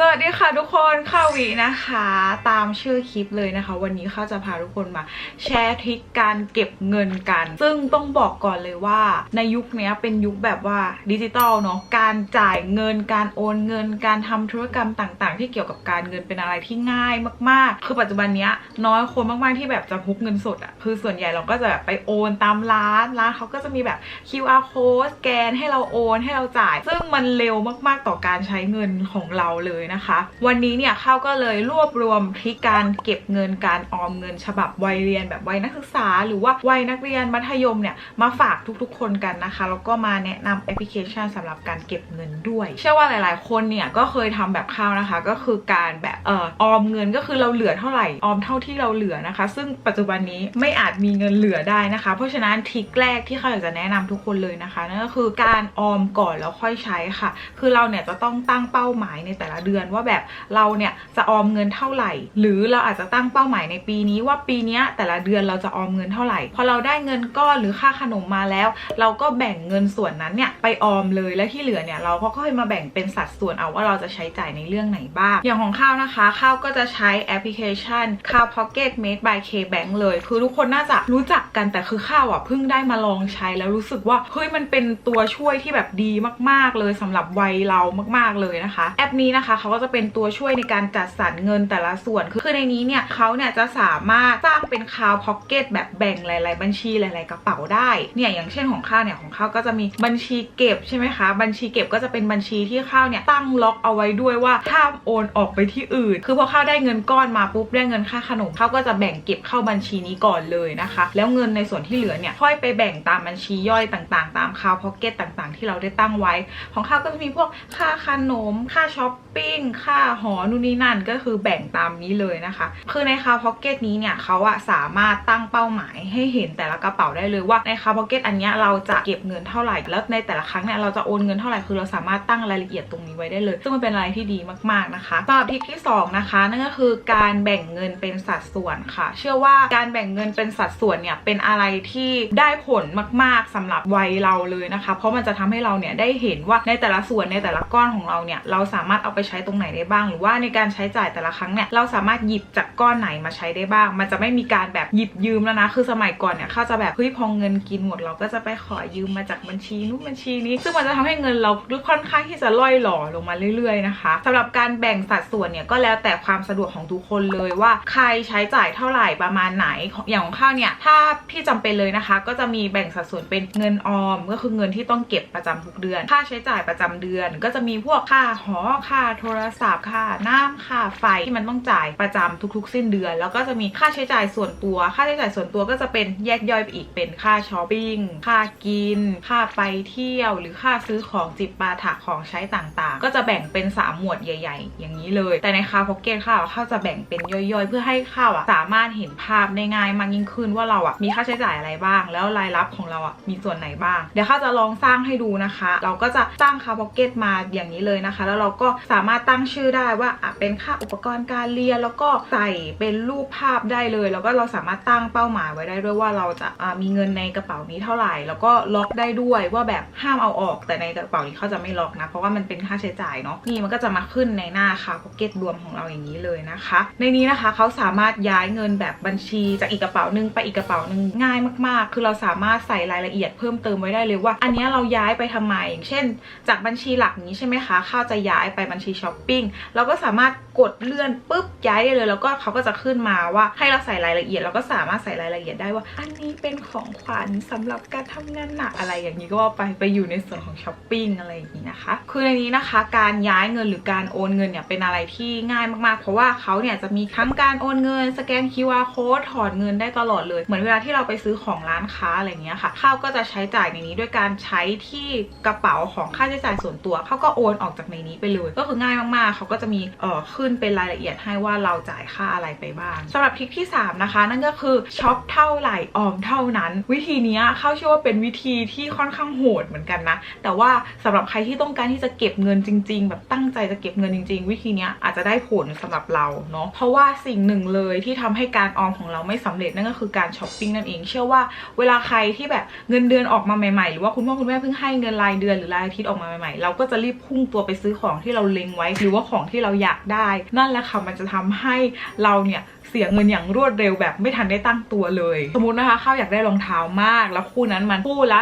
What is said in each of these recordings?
สวัสดีค่ะทุกคนข้าวีนะคะ ตามชื่อคลิปเลยนะคะ วันนี้ข้าจะพาทุกคนมาแชร์ทริคการเก็บเงินกัน ซึ่งต้องบอกก่อนเลยว่า ในยุคนี้เป็นยุคแบบว่าดิจิตอลเนาะการจ่ายเงินการโอนเงิน การทำธุรกรรมต่างๆ ที่เกี่ยวกับการเงินเป็นอะไรที่ง่ายมากๆ คือปัจจุบันนี้น้อยคนมากๆที่แบบจะพกเงินสดอะคือส่วนใหญ่เราก็จะแบบไปโอนตามร้านร้านเขาก็จะมีแบบ QR code สแกนให้เราโอนให้เราจ่าย ซึ่งมันเร็วมากๆต่อการใช้เงินของเราเลยนะคะ วันนี้เนี่ยข้าวก็เลยรวบรวมทริคการเก็บเงินการออมเงินฉบับวัยเรียนแบบวัยนักศึกษา หรือว่าวัยนักเรียนมัธยมเนี่ยมาฝากทุกๆ คนกันนะคะแล้วก็มาแนะนำแอปพลิเคชันสำหรับการเก็บเงินด้วย เชื่อว่าหลายๆ คนเนี่ยก็เคยทำแบบข้าวนะคะ ก็คือการแบบเอ่อออมเงินก็คือเราเหลือเท่าไหร่ออมเท่าที่เราเหลือนะคะ ซึ่งปัจจุบันนี้ไม่อาจมีเงินเหลือได้นะคะ เพราะฉะนั้นทริคแรกที่ข้าวอยากจะแนะนำทุกคนเลยนะคะนั่นก็คือการออมก่อนแล้วค่อยใช้ค่ะ คือเราเนี่ยจะต้องตั้งเป้าหมายในแต่ละเดือนว่าแบบเราเนี่ยจะออมเงินเท่าไหร่ หรือเราอาจจะตั้งเป้าหมายในปีนี้ว่าปีนี้แต่ละเดือนเราจะออมเงินเท่าไหร่พอเราได้เงินก้อนหรือค่าขนมมาแล้ว เราก็แบ่งเงินส่วนนั้นเนี่ยไปออมเลยและที่เหลือเนี่ยเราก็ค่อยมาแบ่งเป็นสัดส่วนเอาว่าเราจะใช้จ่ายในเรื่องไหนบ้าง อย่างของข้าวนะคะ ข้าวก็จะใช้แอปพลิเคชันข้าว Pocket Made by K-Bank เลย คือทุกคนน่าจะรู้จักกันแต่คือข้าวอะเพิ่งได้มาลองใช้แล้วรู้สึกว่าเฮ้ยมันเป็นตัวช่วยที่แบบดีมาก ๆ เลยสำหรับวัยเรามาก ๆเลยนะคะ แอปนี้นะคะเขาก็จะเป็นตัวช่วยในการจัดสรรเงินแต่ละส่วน คือในนี้เนี่ยเขาเนี่ยจะสามารถสร้างเป็นคาวพ็อกเก็ตแบบแบ่งหลาย ๆ บัญชีหลาย ๆ กระเป๋าได้ เนี่ยอย่างเช่นของข้าวเนี่ยของข้าวก็จะมีบัญชีเก็บใช่ไหมคะ บัญชีเก็บก็จะเป็นบัญชีที่ข้าวเนี่ยตั้งล็อกเอาไว้ด้วยว่าห้ามโอนออกไปที่อื่น คือพอข้าวได้เงินก้อนมาปุ๊บได้เงินค่าขนมข้าวก็จะแบ่งเก็บเข้าบัญชีนี้ก่อนเลยนะคะ แล้วเงินในส่วนที่เหลือเนี่ยค่อยไปแบ่งตามบัญชีย่อยต่าง ๆ ตามคาวพ็อกเก็ตต่าง ๆ ที่เราได้ตั้งไว้ ของข้าวก็จะมีพวกค่าขนม ค่าช้อปปิ้งค่าหอนู่นนี่นั่นก็คือแบ่งตามนี้เลยนะคะ คือในคาพ็อกเก็ตนี้เนี่ยเขาอะสามารถตั้งเป้าหมายให้เห็นแต่ละกระเป๋าได้เลยว่าในคาพ็อกเก็ตอันนี้เราจะเก็บเงินเท่าไหร่แล้วในแต่ละครั้งเนี่ยเราจะโอนเงินเท่าไหร่คือเราสามารถตั้งรายละเอียดตรงนี้ไว้ได้เลย ซึ่งมันเป็นอะไรที่ดีมากๆนะคะสำหรับทริคที่สองนะคะ นั่นก็คือการแบ่งเงินเป็นสัดส่วนค่ะ เชื่อว่าการแบ่งเงินเป็นสัดส่วนเนี่ยเป็นอะไรที่ได้ผลมากๆสำหรับวัยเราเลยนะคะ เพราะมันจะทำให้เราเนี่ยได้เห็นว่าในแต่ละส่วนในแต่ละก้อนของเราเนี่ยเราสามารถเอาไปใช้ตรงไหนได้บ้าง หรือว่าในการใช้จ่ายแต่ละครั้งเนี่ยเราสามารถหยิบจากก้อนไหนมาใช้ได้บ้าง มันจะไม่มีการแบบหยิบยืมแล้วนะคือสมัยก่อนเนี่ยข้าจะแบบเฮ้ยพอเงินกินหมดเราก็จะไปขอยืมมาจากบัญชีนู้นบัญชีนี้ ซึ่งมันจะทำให้เงินเราค่อนข้างที่จะล่อยหล่อลงมาเรื่อยๆนะคะสำหรับการแบ่งสัดส่วนเนี่ยก็แล้วแต่ความสะดวกของทุกคนเลยว่าใครใช้จ่ายเท่าไหร่ประมาณไหนอย่างของข้าวเนี่ยถ้าพี่จำเป็นเลยนะคะ ก็จะมีแบ่งสัดส่วนเป็นเงินออม ก็คือเงินที่ต้องเก็บประจำทุกเดือน ค่าใช้จ่ายประจำเดือน ก็จะมีพวกค่าหอค่าโทรศัพท์ค่าน้ำค่าไฟที่มันต้องจ่ายประจำทุก ๆ สิ้นเดือน แล้วก็จะมีค่าใช้จ่ายส่วนตัว ค่าใช้จ่ายส่วนตัวก็จะเป็นแยกย่อยไปอีกเป็นค่าช้อปปิ้งค่ากิน ค่าไปเที่ยว หรือค่าซื้อของจิบปาถะของใช้ต่างๆ ก็จะแบ่งเป็นสามหมวดใหญ่ ๆ อย่างนี้เลย แต่ในคาพ็อกเก็ตข้าวข้าวจะแบ่งเป็นย่อยๆ เพื่อให้ข้าวอะสามารถเห็นภาพได้ง่ายมากยิ่งขึ้นว่าเราอะมีค่าใช้จ่ายอะไรบ้าง แล้วรายรับของเราอะมีส่วนไหนบ้าง เดี๋ยวข้าวจะลองสร้างให้ดูนะคะ เราก็จะสร้างคาพ็อกเก็ตมาอย่างนี้เลยนะคะ แล้วเราก็สามารถตั้งชื่อได้ว่าอะเป็นค่าอุปกรณ์การเรียน แล้วก็ใส่เป็นรูปภาพได้เลย แล้วก็เราสามารถตั้งเป้าหมายไว้ได้ด้วยว่าเราจะอะมีเงินในกระเป๋านี้เท่าไหร่ แล้วก็ล็อกได้ด้วยว่าแบบห้ามเอาออกแต่ในกระเป๋านี้เขาจะไม่ล็อกนะ เพราะว่ามันเป็นค่าใช้จ่ายเนาะนี่มันก็จะมาขึ้นในหน้าคาพ็อกเก็ตรวมของเราอย่างนี้เลยนะคะ ในนี้นะคะเขาสามารถย้ายเงินแบบบัญชีจากอีกกระเป๋านึงไปอีกกระเป๋านึงง่ายมาก ๆ คือเราสามารถใส่รายละเอียดเพิ่มเติมไว้ได้เลยว่า อันนี้เราย้ายไปทำไมอย่างเช่น จากบัญชีหลักนี้ใช่ไหมคะข้าจะย้ายไปบัญชีช้อปปิ้งเราก็สามารถกดเลื่อนปุ๊บย้ายได้เลย แล้วก็เขาก็จะขึ้นมาว่าให้เราใส่รายละเอียด เราก็สามารถใส่รายละเอียดได้ว่า อันนี้เป็นของขวัญสำหรับการทำงานหนักอะไรอย่างนี้ก็ว่าไปไปอยู่ในส่วนของช้อปปิ้งอะไรอย่างนี้นะคะ คือในนี้นะคะ การย้ายเงินหรือการโอนเงินเนี่ยเป็นอะไรที่ง่ายมากๆ เพราะว่าเขาเนี่ยจะมีทั้งการโอนเงิน สแกน QR code ถอนเงินได้ตลอดเลย เหมือนเวลาที่เราไปซื้อของร้านค้าอะไรอย่างเงี้ยค่ะข้าวก็จะใช้จ่ายในนี้ด้วยการใช้ที่กระเป๋าของค่าใช้จ่ายส่วนตัวเขาก็โอนออกจากในนี้ไปเลยก็คือง่ายมากๆ เขาก็จะมีเอ่อขึ้นเป็นรายละเอียดให้ว่าเราจ่ายค่าอะไรไปบ้างสำหรับทริคที่สามนะคะ นั่นก็คือช็อปเท่าไหร่ออมเท่านั้น วิธีนี้เข้าเชื่อว่าเป็นวิธีที่ค่อนข้างโหดเหมือนกันนะ แต่ว่าสำหรับใครที่ต้องการที่จะเก็บเงินจริง ๆ แบบตั้งใจจะเก็บเงินจริง ๆ วิธีนี้อาจจะได้ผลสำหรับเราเนาะเพราะว่าสิ่งหนึ่งเลยที่ทำให้การออมของเราไม่สำเร็จนั่นก็คือการช้อปปิ้งนั่นเอง เชื่อว่าเวลาใครที่แบบเงินเดือนออกมาใหม่ๆ หรือว่าคุณพ่อคุณแม่เพิ่งให้เงินรายเดือนหรือรายอาทิตย์ออกมาใหม่ๆ เราก็จะรีบพุ่งตัวไปซื้อของที่เราเล็งไว้ว้หรือว่าของที่เราอยากได้ นั่นแหละค่ะมันจะทำให้เราเนี่ยเสียเงินอย่างรวดเร็วแบบไม่ทันได้ตั้งตัวเลย สมมตินะคะข้าวอยากได้รองเท้ามาก แล้วคู่นั้นมันคู่ละ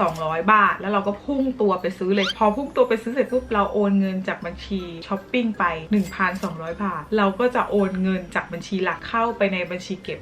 1,200 บาท แล้วเราก็พุ่งตัวไปซื้อเลย พอพุ่งตัวไปซื้อเสร็จปุ๊บเราโอนเงินจากบัญชีช้อปปิ้งไป 1,200 บาท เราก็จะโอนเงินจากบัญชีหลักเข้าไปในบัญชีเก็บ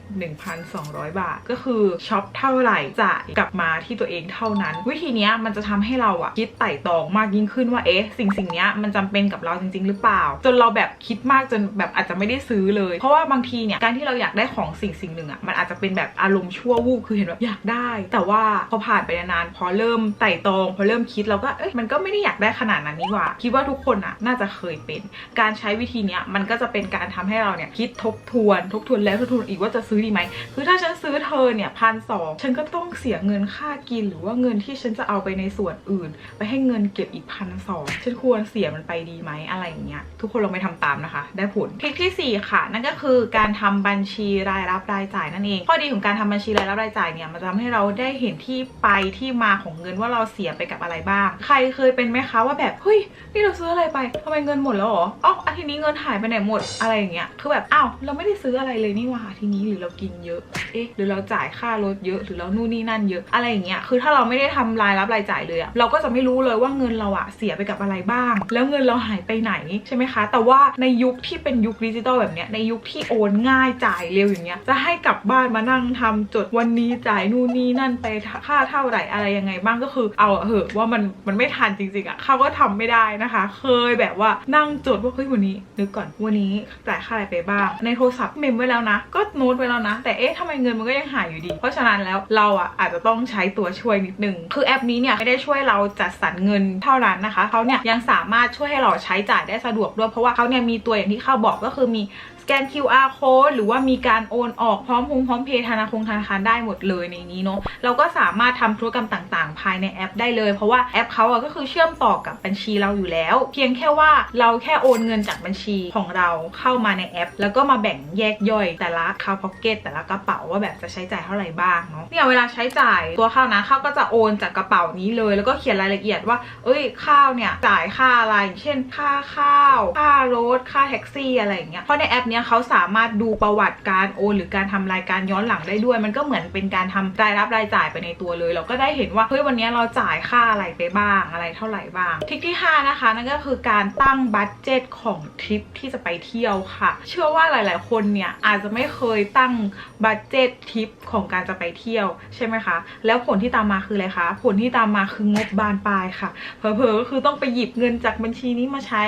1,200 บาท ก็คือช็อปเท่าไหร่จ่ายกลับมาที่ตัวเองเท่านั้น วิธีเนี้ยมันจะทำให้เราอะคิดไต่ตองมากยิ่งขึ้นว่าเอ๊ะสิ่งสิ่งนี้มันจำเป็นกับเราจจริงหรือเปล่า จนเราแบบคิดมากจนแบบอาจจะไม่ได้ซื้อเลย เพราะว่าบางทีเนี่ยการที่เราอยากได้ของสิ่งสิ่งหนึ่งอะมันอาจจะเป็นแบบอารมณ์ชั่ววูบคือเห็นแบบอยากได้ แต่ว่าพอผ่านไปนานๆพอเริ่มไต่ตอง พอเริ่มคิดเราก็เอ้ยมันก็ไม่ได้อยากได้ขนาดนั้นนี่หว่า คิดว่าทุกคนอะน่าจะเคยเป็น การใช้วิธีเนี้ยมันก็จะเป็นการทำให้เราเนี่ยคิดทบทวน ทบทวนแล้วทบทวนอีกว่าจะซื้อดีไหมคือถ้าฉันซื้อเธอเนี่ยพันสองฉันก็ต้องเสียเงินค่ากิน หรือว่าเงินที่ฉันจะเอาไปในส่วนอื่น ไปให้เงินเก็บอีกพันสองฉันควรเสียมันไปดีไหมอะไรอย่างเงี้ยทุกคนลองไปทำตามนะคะ ได้ผลทริคที่ 4 ค่ะ นั่นก็คือการทำบัญชีรายรับรายจ่ายนั่นเอง ข้อดีของการทำบัญชีรายรับรายจ่ายเนี่ยมันจะทำให้เราได้เห็นที่ไปที่มาของเงินว่าเราเสียไปกับอะไรบ้าง ใครเคยเป็นไหมคะว่าแบบเฮ้ยนี่เราซื้ออะไรไปทำไมเงินหมดแล้วเหรออ๋ออาทิตย์นี้เงินหายไปไหนหมดอะไรอย่างเงี้ยคือแบบอ้าวเราไม่ได้ซื้ออะไรเลยนี่ว่าทีนี้หรือเรากินเยอะเอ๊ะหรือเราจ่ายค่ารถเยอะหรือเรานู่นนี่นั่นเยอะอะไรอย่างเงี้ยคือถ้าเราไม่ได้ทำรายรับรายจ่ายเลยอะเราก็จะไม่รู้เลยว่าเงินเราอะเสียไปกับอะไรบ้าง แล้วเงินเราหายไปไหนใช่ไหมคะ แต่ว่าในยุคที่เป็นยุคดิจิตอลแบบเนี้ยในยุคที่โอนง่ายจ่ายเร็วอย่างเงี้ยจะให้กลับบ้านมานั่งทำจดวันนี้จ่ายนู่นนี่นั่นไปค่าเท่าไหร่อะไรยังไงบ้างก็คือ เอาเหอะว่ามันมันไม่ทันจริงๆอะเขาก็ทำไม่ได้นะคะ เคยแบบว่านั่งจดว่าเฮ้ยวันนี้นึกก่อนวันนี้จ่ายค่าอะไรไปบ้าง ในโทรศัพท์เมมไว้แล้วนะ ก็โน้ตไว้แล้วนะ แต่เอ๊ะทำไมเงินมันก็ยังหายอยู่ดี เพราะฉะนั้นแล้วเราอะอาจจะต้องใช้ตัวช่วยนิดนึงคือแอปนี้เนี่ยไม่ได้ช่วยเราจัดสรรเงินเท่านั้นนะคะเขาเนี่ยยังสามารถช่วยให้เราใช้จายได้สะดวกด้วยเพราะว่าเขาเนี่ยมีตัวอย่างที่เขาบอกก็คือมีสแกน QR code หรือว่ามีการโอนออกพร้อมพงพร้อมเพย์ธนาคารธนาคารได้หมดเลยในนี้เนาะเราก็สามารถทำธุรกรรมต่างๆ ภายในแอปได้เลย เพราะว่าแอปเขาอะก็คือเชื่อมต่อกับบัญชีเราอยู่แล้ว เพียงแค่ว่าเราแค่โอนเงินจากบัญชีของเราเข้ามาในแอป แล้วก็มาแบ่งแยกย่อย แต่ละคาพ็อกเก็ตแต่ละกระเป๋าว่าแบบจะใช้จ่ายเท่าไหร่บ้างเนาะเนี่ยเวลาใช้จ่ายตัวข้าวนะข้าวก็จะโอนจากกระเป๋านี้เลย แล้วก็เขียนรายละเอียดว่า เอ้ยข้าวเนี่ยจ่ายค่าอะไรเช่นค่าข้าว ค่ารถ ค่าแท็กซี่อะไรอย่างเงี้ย เพราะในแอปเนี้ยเขาสามารถดูประวัติการโอนหรือการทำรายการย้อนหลังได้ด้วย มันก็เหมือนเป็นการทำรายรับรายจ่ายไปในตัวเลย เราก็ได้เห็นว่า เฮ้ย วันนี้เราจ่ายค่าอะไรไปบ้าง อะไรเท่าไหร่บ้างทริคที่ 5 นะคะ นั่นก็คือการตั้งบัตเจตของทริปที่จะไปเที่ยวค่ะ เชื่อว่าหลาย ๆ คนเนี่ยอาจจะไม่เคยตั้งบัตเจตทริปของการจะไปเที่ยวใช่ไหมคะ แล้วผลที่ตามมาคืออะไรคะ ผลที่ตามมาคืองบบานปลายค่ะ เผลอๆก็คือต้องไปหยิบเงินจากบัญชีนี้มาใช้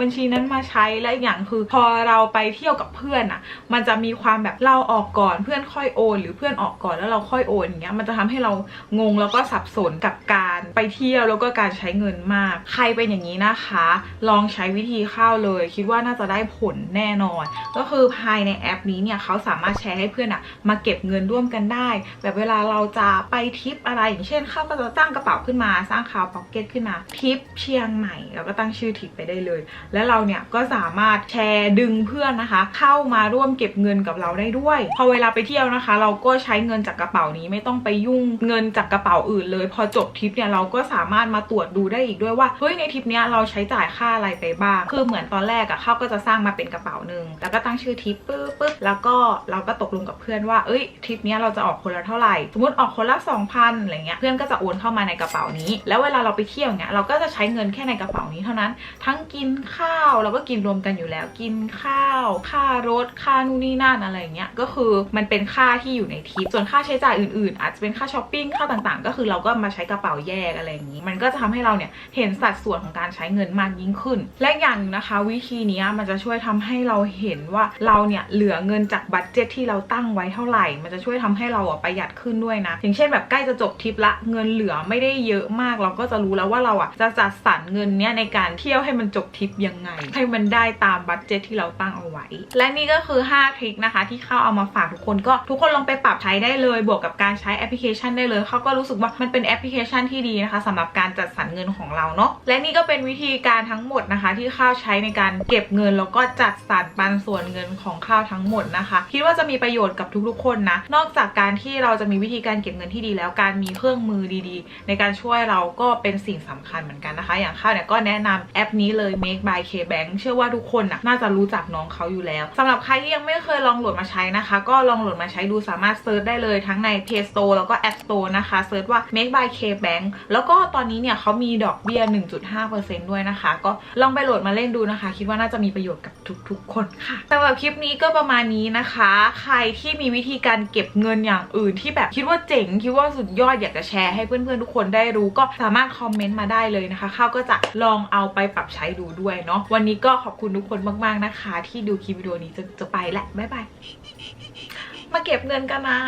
บัญชีนั้นมาใช้และอีกอย่างคือ พอเราไปเที่ยวกับเพื่อนอะมันจะมีความแบบเราออกก่อนเพื่อนค่อยโอน หรือเพื่อนออกก่อนแล้วเราค่อยโอนอย่างเงี้ยมันจะทำให้เรางงแล้วก็สับสนกับการไปเที่ยวแล้วก็การใช้เงินมาก ใครเป็นอย่างนี้นะคะ ลองใช้วิธีเข้าเลย คิดว่าน่าจะได้ผลแน่นอน ก็คือภายในแอปนี้เนี่ยเขาสามารถแชร์ให้เพื่อนอะมาเก็บเงินร่วมกันได้ แบบเวลาเราจะไปทริปอะไรอย่างเช่นเข้าก็จะตั้งกระเป๋าขึ้นมา สร้างคาวพ็อกเก็ตขึ้นมาทริปเชียงใหม่เราก็ตั้งชื่อทริปไปได้เลย แล้วเราเนี่ยก็สามารถแชร์ดึงเพื่อนนะคะ เข้ามาร่วมเก็บเงินกับเราได้ด้วย พอเวลาไปเที่ยวนะคะ เราก็ใช้เงินจากกระเป๋านี้ไม่ต้องไปยุ่งเงินจากกระเป๋าอื่นเลย พอจบทริปเนี่ยเราก็สามารถมาตรวจดูได้อีกด้วยว่าเฮ้ยในทริปเนี้ยเราใช้จ่ายค่าอะไรไปบ้างคือเหมือนตอนแรกอะเขาก็จะสร้างมาเป็นกระเป๋าหนึ่งแล้วก็ตั้งชื่อทริปปึ๊บปึ๊บแล้วก็เราก็ตกลงกับเพื่อนว่าเอ้ยทริปเนี้ยเราจะออกคนละเท่าไหร่สมมติออกคนละ2,000อะไรเงี้ยเพื่อนก็จะโอนเข้ามาในกระเป๋านี้ แล้วเวลาเราไปเที่ยวเนี้ยเราก็จะใช้เงินแค่ในกระเป๋านี้เท่านั้น ทั้งกินข้าวเราก็กินรวมกันอยู่แล้ว กินข้าว ค่ารถค่านู่นนี่นั่นอะไรเงี้ยก็คือมันเป็นค่าที่อยู่ในทิปส่วนค่าใช้จ่ายอื่นๆ อาจจะเป็นค่าช้อปปิ้งค่าต่างๆ ก็คือเราก็มาใช้กระเป๋าแยกอะไรอย่างนี้ มันก็จะทำให้เราเนี่ยเห็นสัดส่วนของการใช้เงินมากยิ่งขึ้น และอย่างนะคะ วิธีนี้มันจะช่วยทำให้เราเห็นว่าเราเนี่ยเหลือเงินจากบัตเจ็ตที่เราตั้งไว้เท่าไหร่ มันจะช่วยทำให้เราอะประหยัดขึ้นด้วยนะ อย่างเช่นแบบใกล้จะจบทริปละเงินเหลือไม่ได้เยอะมาก เราก็จะรู้แล้วว่าเราอะจะจัดสรรเงินเนี้ยในการเที่ยวให้มันจบทริปยังไง ให้มันได้ตามบัตเจตที่เราตั้งเอาไว้ และนี่ก็คือ 5 ทริคนะคะ ที่เข้าเอามาฝากทุกคนก็ทุกคนลองไปปรับใช้ได้เลย บวกกับการใช้แอปพลิเคชันได้เลยเขาก็รู้สึกว่ามันเป็นแอปพลิเคชันที่ดีนะคะสำหรับการจัดสรรเงินของเราเนาะและนี่ก็เป็นวิธีการทั้งหมดนะคะ ที่ข้าวใช้ในการเก็บเงินแล้วก็จัดสรรปันส่วนเงินของข้าวทั้งหมดนะคะ คิดว่าจะมีประโยชน์กับทุกๆ คนนะ นอกจากการที่เราจะมีวิธีการเก็บเงินที่ดีแล้วการมีเครื่องมือดีๆ ในการช่วยเราก็เป็นสิ่งสำคัญเหมือนกันนะคะ อย่างข้าวเนี่ยก็แนะนำแอปนี้เลย Make by KBank เชื่อว่าทุกคนน่ะน่าจะรู้จักน้องเขาอยู่แล้วสำหรับใครที่ยังไม่เคยลองโหลดมาใช้นะคะ ก็ลองโหลดมาใช้ดูสามารถเซิร์ชได้เลยทั้งใน Play Store แล้วก็ App Store นะคะเซิร์ชว่า Make by KBank แล้วก็ตอนนี้เนี่ยเขามีดอกเบี้ย 1.5%ด้วยนะคะ ก็ลองไปโหลดมาเล่นดูนะคะ คิดว่าน่าจะมีประโยชน์กับทุกๆ คนค่ะสำหรับคลิปนี้ก็ประมาณนี้นะคะ ใครที่มีวิธีการเก็บเงินอย่างอื่นที่แบบคิดว่าเจ๋งคิดว่าสุดยอดอยากจะแชร์ให้เพื่อนๆทุกคนได้รู้ ก็สามารถคอมเมนต์มาได้เลยนะคะข้าวก็จะลองเอาไปปรับใช้ดูด้วยเนาะวันนี้ก็ขอบคุณทุกคนมากๆนะคะ ที่ดูคลิปวิดีโอนี้จะจะไปและบ๊ายบายมาเก็บเงินกันนะ